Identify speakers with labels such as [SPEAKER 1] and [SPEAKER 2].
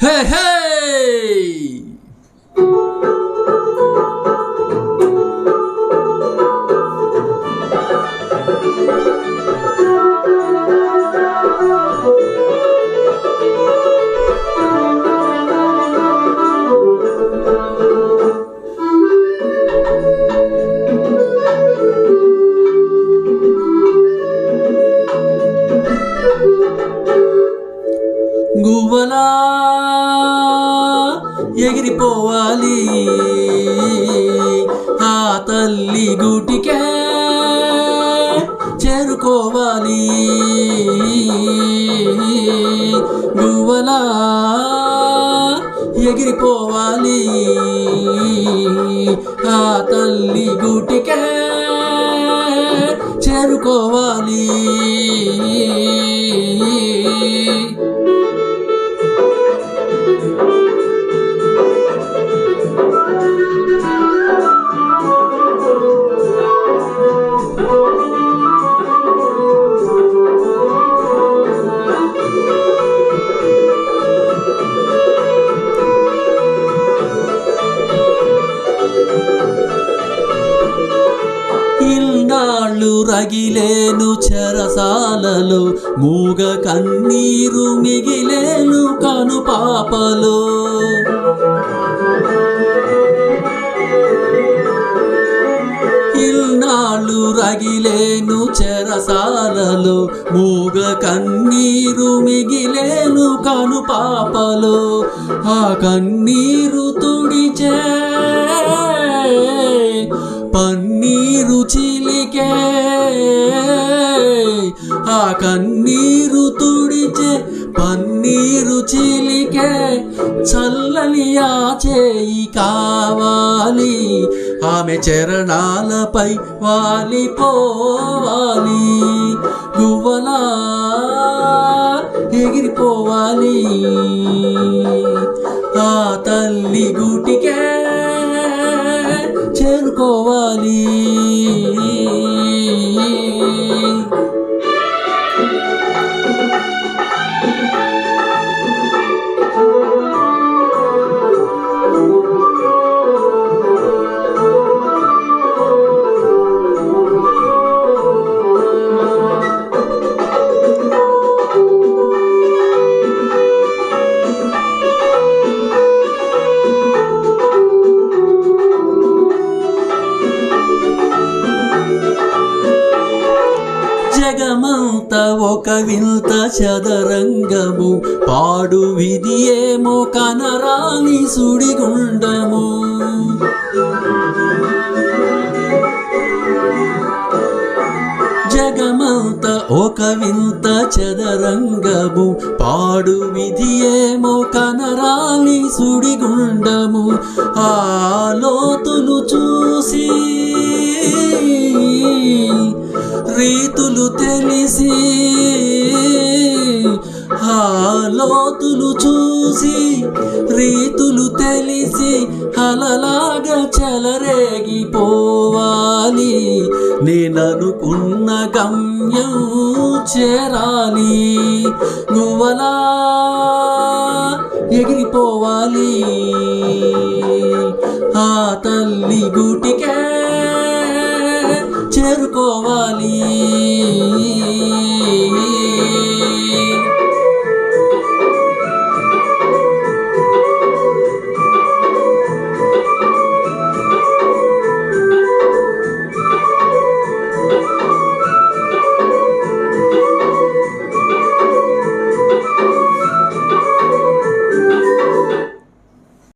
[SPEAKER 1] Hey, hey! ఎగిరిపోవాలి. ఆ తల్లి గుటికే చేరుకోవాలి. గువ్వలా ఎగిరిపోవాలి. ఆ తల్లి గూటికే చేరుకోవాలి. ఇన్నాళ్ళు రగిలేను చెరసాలలో మూగ కన్నీరు మిగిలేను కను పాపలో ఇల్నాళ్ళు రగిలేను చెరసాలలో మూగ కన్నీరు మిగిలేను కను పాపలో ఆ కన్నీరు తుడిచే పన్నీరు చిలికే ఆ కన్నీరు తుడిచే పన్నీరు చిలికే చల్లని ఆ చేయి కావాలి. ఆమె చరణాలపై వాలిపోవాలి. గువ్వలా ఎగిరిపోవాలి. ఆ తల్లి గుటికే చేరుకోవాలి. వింత చదరంగము పాడు విధి ఏమో కనరాని సుడిగుండము. జగమంత ఒక వింత చదరంగము పాడు విధి ఏమో కనరాని సుడిగుండము. ఆ లోతులు చూ రీతులు తెలిసి హాలోతులు చూసి రీతులు తెలిసి అలలాగా చెలరేగిపోవాలి. నేననుకున్న గమ్యం చేరాలి. నువ్వలా ఎగిరిపోవాలి. ఆ తల్లి గుటికే చేరుకోవాలి.